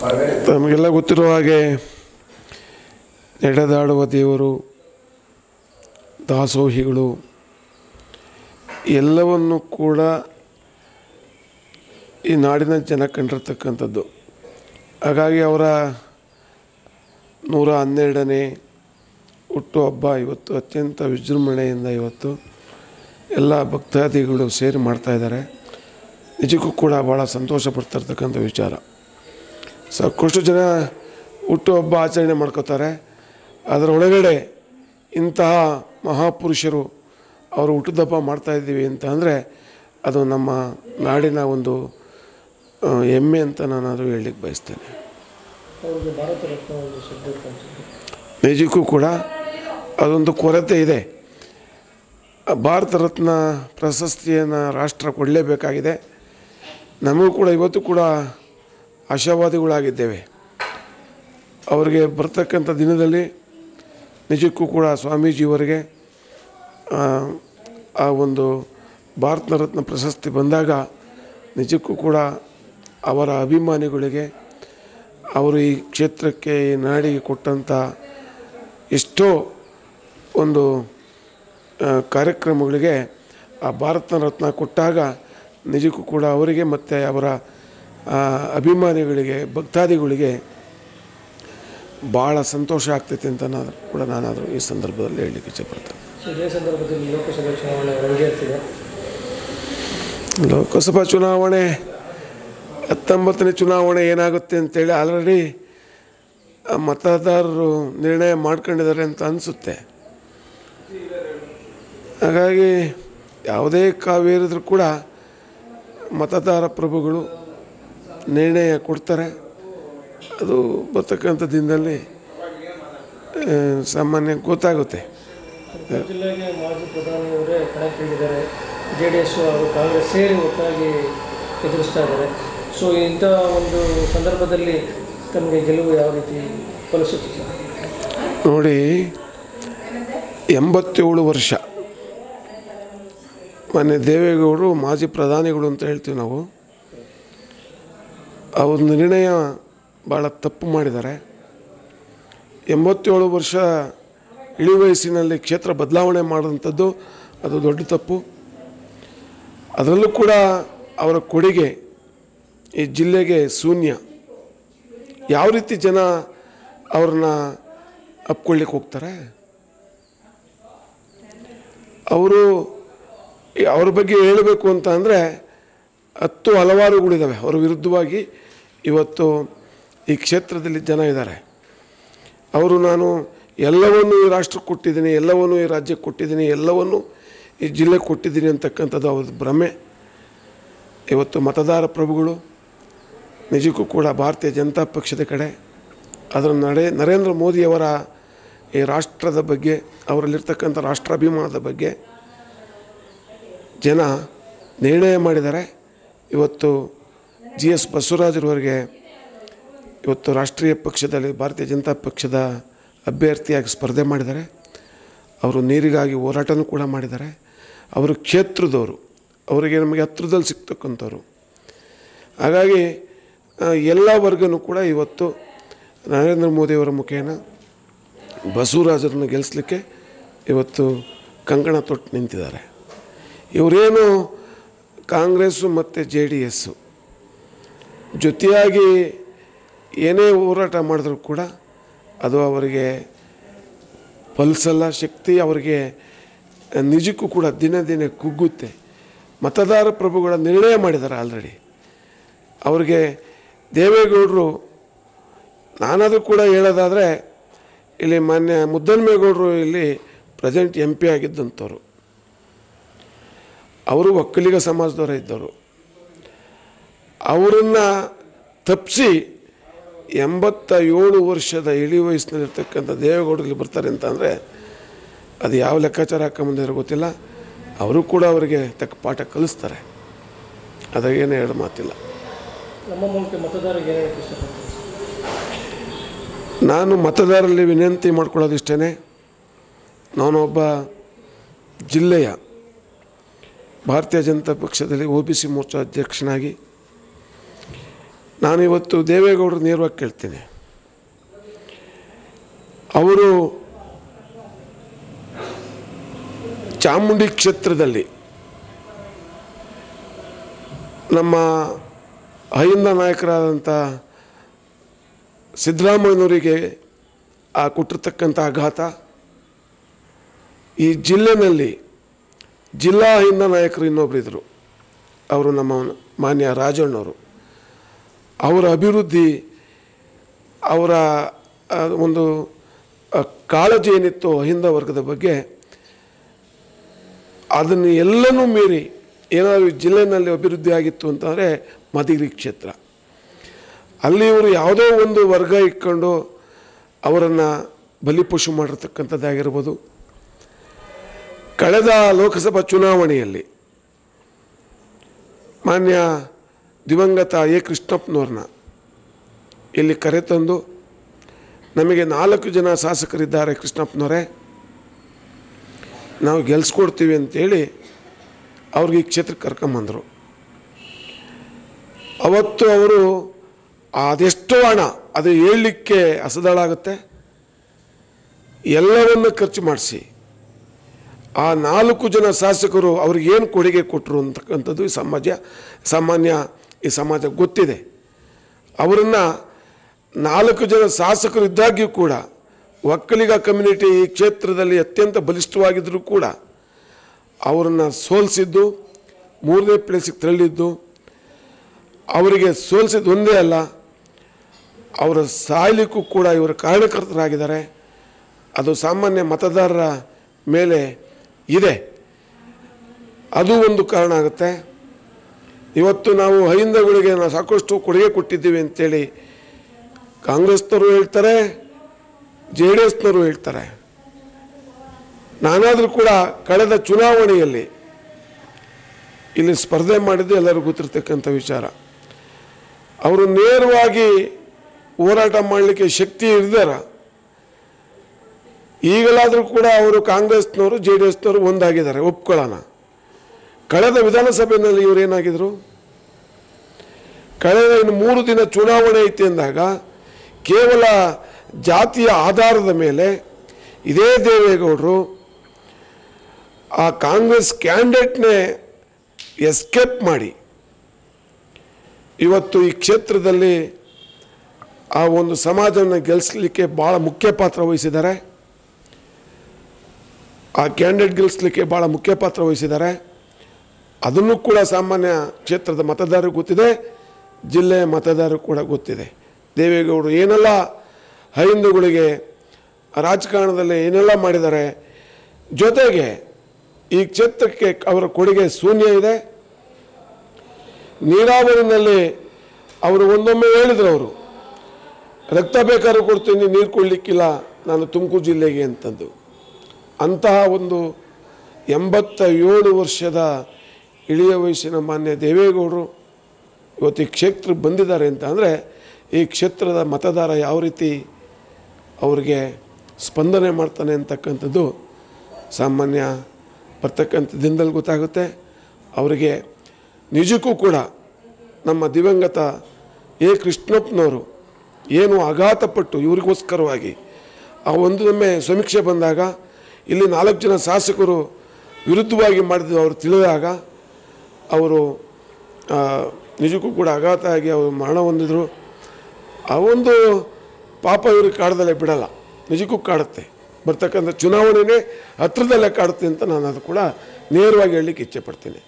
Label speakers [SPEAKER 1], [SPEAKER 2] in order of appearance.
[SPEAKER 1] ತಮಗೆಲ್ಲ ಗೊತ್ತಿರುವ ಹಾಗೆ ನಡೆದಾಡುವ ದೇವರು, ದಾಸೋಹಿಗಳು, ಎಲ್ಲವನ್ನು ಕೂಡ ಈ ನಾಡಿನ ಜನ ಕಂಡಿರ್ತಕ್ಕಂಥದ್ದು. ಹಾಗಾಗಿ ಅವರ ನೂರ ಹನ್ನೆರಡನೇ ಹುಟ್ಟುಹಬ್ಬ ಇವತ್ತು ಅತ್ಯಂತ ವಿಜೃಂಭಣೆಯಿಂದ ಇವತ್ತು ಎಲ್ಲ ಭಕ್ತಾದಿಗಳು ಸೇರಿ ಮಾಡ್ತಾಯಿದ್ದಾರೆ ನಿಜಕ್ಕೂ ಕೂಡ ಭಾಳ ಸಂತೋಷ ಪಡ್ತಿರ್ತಕ್ಕಂಥ ವಿಚಾರ. ಸಾಕಷ್ಟು ಜನ ಹುಟ್ಟುಹಬ್ಬ ಆಚರಣೆ ಮಾಡ್ಕೋತಾರೆ. ಅದರ ಒಳಗಡೆ ಇಂತಹ ಮಹಾಪುರುಷರು ಅವರು ಹುಟ್ಟುದಬ್ಬ ಮಾಡ್ತಾ ಇದ್ದೀವಿ ಅಂತ ಅಂದರೆ ಅದು ನಮ್ಮ ನಾಡಿನ ಒಂದು ಹೆಮ್ಮೆ ಅಂತ ನಾನು ಅದು ಹೇಳಲಿಕ್ಕೆ ಬಯಸ್ತೇನೆ. ನಿಜಕ್ಕೂ ಕೂಡ ಅದೊಂದು ಕೊರತೆ ಇದೆ. ಭಾರತ ರತ್ನ ಪ್ರಶಸ್ತಿಯನ್ನು ರಾಷ್ಟ್ರ ಕೊಡಲೇಬೇಕಾಗಿದೆ. ನಮಗೂ ಕೂಡ ಇವತ್ತು ಕೂಡ ಆಶಾವಾದಿಗಳಾಗಿದ್ದೇವೆ. ಅವರಿಗೆ ಬರ್ತಕ್ಕಂಥ ದಿನದಲ್ಲಿ ನಿಜಕ್ಕೂ ಕೂಡ ಸ್ವಾಮೀಜಿಯವರಿಗೆ ಆ, ಒಂದು ಭಾರತ ರತ್ನ ಪ್ರಶಸ್ತಿ ಬಂದಾಗ ನಿಜಕ್ಕೂ ಕೂಡ ಅವರ ಅಭಿಮಾನಿಗಳಿಗೆ ಅವರು ಈ ಕ್ಷೇತ್ರಕ್ಕೆ ಈ ನಾಡಿಗೆ ಕೊಟ್ಟಂಥ ಎಷ್ಟೋ ಒಂದು ಕಾರ್ಯಕ್ರಮಗಳಿಗೆ ಆ ಭಾರತ ರತ್ನ ಕೊಟ್ಟಾಗ ನಿಜಕ್ಕೂ ಕೂಡ ಅವರಿಗೆ ಮತ್ತು ಅವರ ಅಭಿಮಾನಿಗಳಿಗೆ ಭಕ್ತಾದಿಗಳಿಗೆ ಭಾಳ ಸಂತೋಷ ಆಗ್ತೈತೆ ಅಂತ ನಾನು ಕೂಡ ನಾನಾದರೂ ಈ ಸಂದರ್ಭದಲ್ಲಿ ಹೇಳಲಿಕ್ಕೆ ಇಚ್ಛೆಪಡ್ತೇನೆ.
[SPEAKER 2] ಇದೇ ಸಂದರ್ಭದಲ್ಲಿ ಲೋಕಸಭೆ ಚುನಾವಣೆ ರಂಗೇರ್ತಿದೆ
[SPEAKER 1] ಲೋಕಸಭಾ ಚುನಾವಣೆ ಹತ್ತೊಂಬತ್ತನೇ ಚುನಾವಣೆ ಏನಾಗುತ್ತೆ ಅಂತೇಳಿ ಆಲ್ರೆಡಿ ಮತದಾರರು ನಿರ್ಣಯ ಮಾಡ್ಕೊಂಡಿದ್ದಾರೆ ಅಂತ ಅನಿಸುತ್ತೆ. ಹಾಗಾಗಿ ಯಾವುದೇ ಕಾವೇರಿದ್ರೂ ಕೂಡ ಮತದಾರ ಪ್ರಭುಗಳು ನಿರ್ಣಯ ಕೊಡ್ತಾರೆ. ಅದು ಬರ್ತಕ್ಕಂಥ ದಿನದಲ್ಲಿ ಸಾಮಾನ್ಯ ಗೊತ್ತಾಗುತ್ತೆ.
[SPEAKER 2] ಜಿಲ್ಲೆಗೆ ಮಾಜಿ ಪ್ರಧಾನಿಯವರೇ ಕಣಕ್ಕಿಳಿದಿದ್ದಾರೆ ಜೆ ಡಿ ಎಸ್ ಹಾಗೂ ಕಾಂಗ್ರೆಸ್ ಸೇರಿ ಒಟ್ಟಾಗಿ ಎದುರಿಸ್ತಾ ಇದ್ದಾರೆ. ಸೊ ಇಂಥ ಒಂದು ಸಂದರ್ಭದಲ್ಲಿ ತಮಗೆ ಗೆಲುವು ಯಾವ ರೀತಿ ಫಲಿಸುತ್ತೆ
[SPEAKER 1] ನೋಡಿ ಎಂಬತ್ತೇಳು ವರ್ಷ. ಮೊನ್ನೆ ದೇವೇಗೌಡರು ಮಾಜಿ ಪ್ರಧಾನಿಗಳು ಅಂತ ಹೇಳ್ತೀವಿ ನಾವು. ಅವ್ರ ನಿರ್ಣಯ ಭಾಳ ತಪ್ಪು ಮಾಡಿದ್ದಾರೆ. ಎಂಬತ್ತೇಳು ವರ್ಷ ಇಳಿ ವಯಸ್ಸಿನಲ್ಲಿ ಕ್ಷೇತ್ರ ಬದಲಾವಣೆ ಮಾಡಿದಂಥದ್ದು ಅದು ದೊಡ್ಡ ತಪ್ಪು. ಅದರಲ್ಲೂ ಕೂಡ ಅವರ ಕೊಡುಗೆ ಈ ಜಿಲ್ಲೆಗೆ ಶೂನ್ಯ. ಯಾವ ರೀತಿ ಜನ ಅವ್ರನ್ನ ಅಪ್ಕೊಳ್ಳಿಕ್ಕೆ ಹೋಗ್ತಾರೆ? ಅವರು ಅವ್ರ ಬಗ್ಗೆ ಹೇಳಬೇಕು ಅಂತ ಅಂದರೆ ಹತ್ತು ಹಲವಾರುಗಳಿದ್ದಾವೆ. ಅವರ ವಿರುದ್ಧವಾಗಿ ಇವತ್ತು ಈ ಕ್ಷೇತ್ರದಲ್ಲಿ ಜನ ಇದ್ದಾರೆ. ಅವರು ನಾನು ಎಲ್ಲವನ್ನೂ ಈ ರಾಷ್ಟ್ರಕ್ಕೆ ಕೊಟ್ಟಿದ್ದೀನಿ, ಎಲ್ಲವನ್ನೂ ಈ ರಾಜ್ಯಕ್ಕೆ ಕೊಟ್ಟಿದ್ದೀನಿ, ಎಲ್ಲವನ್ನೂ ಈ ಜಿಲ್ಲೆಗೆ ಕೊಟ್ಟಿದ್ದೀನಿ ಅಂತಕ್ಕಂಥದ್ದು ಅವ್ರದ್ದು ಭ್ರಮೆ. ಇವತ್ತು ಮತದಾರ ಪ್ರಭುಗಳು, ನಿಜಕ್ಕೂ ಕೂಡ ಭಾರತೀಯ ಜನತಾ ಪಕ್ಷದ ಕಡೆ, ಅದರ ನಡೆ, ನರೇಂದ್ರ ಮೋದಿಯವರ ಈ ರಾಷ್ಟ್ರದ ಬಗ್ಗೆ, ಅವರಲ್ಲಿರ್ತಕ್ಕಂಥ ರಾಷ್ಟ್ರಾಭಿಮಾನದ ಬಗ್ಗೆ ಜನ ನಿರ್ಣಯ ಮಾಡಿದ್ದಾರೆ. ಇವತ್ತು ಜಿ ಎಸ್ ಬಸವರಾಜರವರಿಗೆ ಇವತ್ತು ರಾಷ್ಟ್ರೀಯ ಪಕ್ಷದಲ್ಲಿ, ಭಾರತೀಯ ಜನತಾ ಪಕ್ಷದ ಅಭ್ಯರ್ಥಿಯಾಗಿ ಸ್ಪರ್ಧೆ ಮಾಡಿದ್ದಾರೆ. ಅವರು ನೀರಿಗಾಗಿ ಹೋರಾಟನೂ ಕೂಡ ಮಾಡಿದ್ದಾರೆ. ಅವರು ಕ್ಷೇತ್ರದವರು, ಅವರಿಗೆ ನಮಗೆ ಹತ್ರದಲ್ಲಿ ಸಿಗ್ತಕ್ಕಂಥವ್ರು. ಹಾಗಾಗಿ ಎಲ್ಲ ವರ್ಗನೂ ಕೂಡ ಇವತ್ತು ನರೇಂದ್ರ ಮೋದಿಯವರ ಮುಖೇನ ಬಸವರಾಜರನ್ನು ಗೆಲ್ಲಿಸ್ಲಿಕ್ಕೆ ಇವತ್ತು ಕಂಕಣ ತೊಟ್ಟು ನಿಂತಿದ್ದಾರೆ. ಇವರೇನು ಕಾಂಗ್ರೆಸ್ಸು ಮತ್ತು ಜೆ ಡಿ ಎಸ್ಸು? ಜೊತೆಯಾಗಿ ಏನೇ ಹೋರಾಟ ಮಾಡಿದ್ರು ಕೂಡ ಅದು ಅವರಿಗೆ ಫಲಿಸಲ್ಲ ಶಕ್ತಿ ಅವರಿಗೆ ನಿಜಕ್ಕೂ ಕೂಡ ದಿನ ದಿನ ಕುಗ್ಗುತ್ತೆ. ಮತದಾರ ಪ್ರಭುಗಳ ನಿರ್ಣಯ ಮಾಡಿದ್ದಾರೆ ಆಲ್ರೆಡಿ. ಅವರಿಗೆ ದೇವೇಗೌಡರು, ನಾನಾದರೂ ಕೂಡ ಹೇಳೋದಾದರೆ, ಇಲ್ಲಿ ಮಾನ್ಯ ಮುದ್ದನ್ಮೇಗೌಡರು ಇಲ್ಲಿ ಪ್ರೆಸೆಂಟ್ ಎಂ ಪಿ ಆಗಿದ್ದಂಥವ್ರು. ಅವರು ಒಕ್ಕಲಿಗ ಸಮಾಜದವರೇ ಇದ್ದವರು. ಅವರನ್ನು ತಪ್ಪಿಸಿ ಎಂಬತ್ತ ಏಳು ವರ್ಷದ ಇಳಿ ವಯಸ್ಸಿನಲ್ಲಿರ್ತಕ್ಕಂಥ ದೇವೇಗೌಡರಲ್ಲಿ ಬರ್ತಾರೆ ಅಂತಂದರೆ ಅದು ಯಾವ ಲೆಕ್ಕಾಚಾರ ಹಾಕೊಂಬಂದಿರೋ ಗೊತ್ತಿಲ್ಲ. ಅವರು ಕೂಡ ಅವರಿಗೆ ತಕ್ಕ ಪಾಠ ಕಲಿಸ್ತಾರೆ. ಅದಾಗೇನು ಎರಡು ಮಾತಿಲ್ಲ. ನಾನು ಮತದಾರರಲ್ಲಿ ವಿನಂತಿ ಮಾಡ್ಕೊಳ್ಳೋದಿಷ್ಟೇ ನಾನೊಬ್ಬ ಜಿಲ್ಲೆಯ ಭಾರತೀಯ ಜನತಾ ಪಕ್ಷದಲ್ಲಿ ಒ ಬಿ ಸಿ ಮೋರ್ಚಾ ಅಧ್ಯಕ್ಷನಾಗಿ ನಾನಿವತ್ತು ದೇವೇಗೌಡರು ನೇರವಾಗಿ ಕೇಳ್ತೀನಿ. ಅವರು ಚಾಮುಂಡಿ ಕ್ಷೇತ್ರದಲ್ಲಿ ನಮ್ಮ ಅಹಿಂದ ನಾಯಕರಾದಂಥ ಸಿದ್ದರಾಮಯ್ಯನವರಿಗೆ ಆ ಕೊಟ್ಟಿರ್ತಕ್ಕಂಥ ಆಘಾತ. ಈ ಜಿಲ್ಲೆನಲ್ಲಿ ಜಿಲ್ಲಾ ಅಹಿಂದ ನಾಯಕರು ಇನ್ನೊಬ್ಬರಿದ್ದರು ಅವರು ನಮ್ಮ ಮಾನ್ಯ ರಾಜಣ್ಣವರು. ಅವರ ಅಭಿವೃದ್ಧಿ, ಅವರ ಒಂದು ಕಾಳಜಿ ಏನಿತ್ತು ಅಹಿಂದ ವರ್ಗದ ಬಗ್ಗೆ, ಅದನ್ನು ಎಲ್ಲನೂ ಮೀರಿ ಏನಾದರೂ ಜಿಲ್ಲೆಯಲ್ಲಿ ಅಭಿವೃದ್ಧಿ ಆಗಿತ್ತು ಅಂತಂದರೆ ಮದಿಗಿರಿ ಕ್ಷೇತ್ರ. ಅಲ್ಲಿ ಇವರು ಯಾವುದೋ ಒಂದು ವರ್ಗ ಇಟ್ಕೊಂಡು ಅವರನ್ನು ಬಲಿಪಶು ಮಾಡಿರ್ತಕ್ಕಂಥದ್ದಾಗಿರ್ಬೋದು ಕಳೆದ ಲೋಕಸಭಾ ಚುನಾವಣೆಯಲ್ಲಿ ಮಾನ್ಯ ದಿವಂಗತ ಎ ಕೃಷ್ಣಪ್ಪನವ್ರನ್ನ ಇಲ್ಲಿ ಕರೆತಂದು ನಮಗೆ ನಾಲ್ಕು ಜನ ಶಾಸಕರಿದ್ದಾರೆ ಕೃಷ್ಣಪ್ಪನವರೇ, ನಾವು ಗೆಲ್ಸ್ಕೊಡ್ತೀವಿ ಅಂತೇಳಿ ಅವ್ರಿಗೆ ಈ ಕ್ಷೇತ್ರಕ್ಕೆ ಕರ್ಕೊಂಬಂದರು. ಅವತ್ತು ಅವರು ಅದೆಷ್ಟೋ ಹಣ, ಅದು ಹೇಳಲಿಕ್ಕೆ ಅಸದಾಳಾಗುತ್ತೆ, ಎಲ್ಲವನ್ನು ಖರ್ಚು ಮಾಡಿಸಿ. ಆ ನಾಲ್ಕು ಜನ ಶಾಸಕರು ಅವ್ರಿಗೇನು ಕೊಡುಗೆ ಕೊಟ್ಟರು ಅಂತಕ್ಕಂಥದ್ದು ಸಮಾಜ, ಸಾಮಾನ್ಯ ಈ ಸಮಾಜ ಗೊತ್ತಿದೆ. ಅವರನ್ನು ನಾಲ್ಕು ಜನ ಶಾಸಕರು ಇದ್ದಾಗ್ಯೂ ಕೂಡ, ಒಕ್ಕಲಿಗ ಕಮ್ಯುನಿಟಿ ಈ ಕ್ಷೇತ್ರದಲ್ಲಿ ಅತ್ಯಂತ ಬಲಿಷ್ಠವಾಗಿದ್ದರೂ ಕೂಡ, ಅವರನ್ನು ಸೋಲಿಸಿದ್ದು, ಮೂರನೇ ಪ್ಲೇಸಿಗೆ ತಳ್ಳಿದ್ದು ಅವರಿಗೆ ಸೋಲಿಸಿದ್ದು ಒಂದೇ ಅಲ್ಲ, ಅವರ ಸಾಯಲಿಕ್ಕೂ ಕೂಡ ಇವರು ಕಾರಣಕರ್ತರಾಗಿದ್ದಾರೆ. ಅದು ಸಾಮಾನ್ಯ ಮತದಾರರ ಮೇಲೆ ಇದೆ. ಅದು ಒಂದು ಕಾರಣ ಆಗುತ್ತೆ. ಇವತ್ತು ನಾವು ಅಹಿಂದಗಳಿಗೆ ನಾವು ಸಾಕಷ್ಟು ಕೊಡುಗೆ ಕೊಟ್ಟಿದ್ದೀವಿ ಅಂತೇಳಿ ಕಾಂಗ್ರೆಸ್ನವರು ಹೇಳ್ತಾರೆ, ಜೆ ಡಿ ಎಸ್ನವರು ಹೇಳ್ತಾರೆ. ನಾನಾದರೂ ಕೂಡ ಕಳೆದ ಚುನಾವಣೆಯಲ್ಲಿ ಇಲ್ಲಿ ಸ್ಪರ್ಧೆ ಮಾಡಿದ್ದು ಎಲ್ಲರಿಗೂ ಗೊತ್ತಿರ್ತಕ್ಕಂಥ ವಿಚಾರ. ಅವರು ನೇರವಾಗಿ ಹೋರಾಟ ಮಾಡಲಿಕ್ಕೆ ಶಕ್ತಿ ಇರ್ದಾರ ಈಗಲಾದರೂ ಕೂಡ ಅವರು ಕಾಂಗ್ರೆಸ್ನವರು, ಜೆ ಡಿ ಎಸ್ನವರು ಒಂದಾಗಿದ್ದಾರೆ, ಒಪ್ಕೊಳ್ಳೋಣ. ಕಳೆದ ವಿಧಾನಸಭೆಯಲ್ಲಿ ಇವರು ಏನಾಗಿದ್ರು? ಕಳೆದ ಇನ್ನು ಮೂರು ದಿನ ಚುನಾವಣೆ ಐತಿ ಅಂದಾಗ ಕೇವಲ ಜಾತಿಯ ಆಧಾರದ ಮೇಲೆ ಇದೇ ದೇವೇಗೌಡರು ಆ ಕಾಂಗ್ರೆಸ್ ಕ್ಯಾಂಡಿಡೇಟ್ನೇ ಎಸ್ಕೇಪ್ ಮಾಡಿ ಇವತ್ತು ಈ ಕ್ಷೇತ್ರದಲ್ಲಿ ಆ ಒಂದು ಸಮಾಜವನ್ನು ಗೆಲ್ಲಿಸಲಿಕ್ಕೆ ಭಾಳ ಮುಖ್ಯ ಪಾತ್ರ ವಹಿಸಿದ್ದಾರೆ. ಆ ಕ್ಯಾಂಡಿಡೇಟ್ ಗೆಲ್ಲಿಸಲಿಕ್ಕೆ ಭಾಳ ಮುಖ್ಯ ಪಾತ್ರ ವಹಿಸಿದ್ದಾರೆ. ಅದನ್ನು ಕೂಡ ಸಾಮಾನ್ಯ ಕ್ಷೇತ್ರದ ಮತದಾರರಿಗೆ ಗೊತ್ತಿದೆ. ಜಿಲ್ಲೆಯ ಮತದಾರರು ಕೂಡ ಗೊತ್ತಿದೆ. ದೇವೇಗೌಡರು ಏನೆಲ್ಲ ಹಿಂದೂಗಳಿಗೆ ರಾಜಕಾರಣದಲ್ಲಿ ಏನೆಲ್ಲ ಮಾಡಿದ್ದಾರೆ. ಜೊತೆಗೆ ಈ ಕ್ಷೇತ್ರಕ್ಕೆ ಅವರ ಕೊಡುಗೆ ಶೂನ್ಯ ಇದೆ. ನೀರಾವರಿನಲ್ಲಿ ಅವರು ಒಂದೊಮ್ಮೆ ಹೇಳಿದರು ಅವರು, ರಕ್ತ ಬೇಕಾದ್ರೂ ಕೊಡ್ತೀನಿ, ನೀರು ಕೊಡಲಿಕ್ಕಿಲ್ಲ, ನಾನು ತುಮಕೂರು ಜಿಲ್ಲೆಗೆ ಅಂತಂದು ಅಂತಹ ಒಂದು ಎಂಬತ್ತ ಏಳು ವರ್ಷದ ಇಳಿಯ ವಯಸ್ಸಿನ ಮಾನ್ಯ ದೇವೇಗೌಡರು ಇವತ್ತು ಈ ಕ್ಷೇತ್ರಕ್ಕೆ ಬಂದಿದ್ದಾರೆ ಅಂತ ಅಂದರೆ ಈ ಕ್ಷೇತ್ರದ ಮತದಾರ ಯಾವ ರೀತಿ ಅವರಿಗೆ ಸ್ಪಂದನೆ ಮಾಡ್ತಾನೆ ಅಂತಕ್ಕಂಥದ್ದು ಸಾಮಾನ್ಯ ಬರ್ತಕ್ಕಂಥ ದಿನದಲ್ಲಿ ಗೊತ್ತಾಗುತ್ತೆ. ಅವರಿಗೆ ನಿಜಕ್ಕೂ ಕೂಡ ನಮ್ಮ ದಿವಂಗತ ಎ ಕೃಷ್ಣಪ್ಪನವರು ಏನು ಆಘಾತಪಟ್ಟು ಇವರಿಗೋಸ್ಕರವಾಗಿ ಆ ಒಂದು ಒಮ್ಮೆ ಸಮೀಕ್ಷೆ ಬಂದಾಗ ಇಲ್ಲಿ ನಾಲ್ಕು ಜನ ಶಾಸಕರು ವಿರುದ್ಧವಾಗಿ ಮಾಡಿದ್ದು ಅವರು ತಿಳಿದಾಗ ಅವರು ನಿಜಕ್ಕೂ ಕೂಡ ಆಘಾತ ಆಗಿ ಅವರು ಮರಣ ಹೊಂದಿದ್ರು. ಆ ಒಂದು ಪಾಪ ಇವ್ರಿಗೆ ಕಾಡ್ದಲ್ಲೇ ಬಿಡಲ್ಲ. ನಿಜಕ್ಕೂ ಕಾಡುತ್ತೆ. ಬರ್ತಕ್ಕಂಥ ಚುನಾವಣೆನೇ ಹತ್ರದಲ್ಲೇ ಕಾಡುತ್ತೆ ಅಂತ ನಾನು ಅದು ಕೂಡ ನೇರವಾಗಿ ಹೇಳಲಿಕ್ಕೆ ಇಚ್ಛೆ ಪಡ್ತೀನಿ.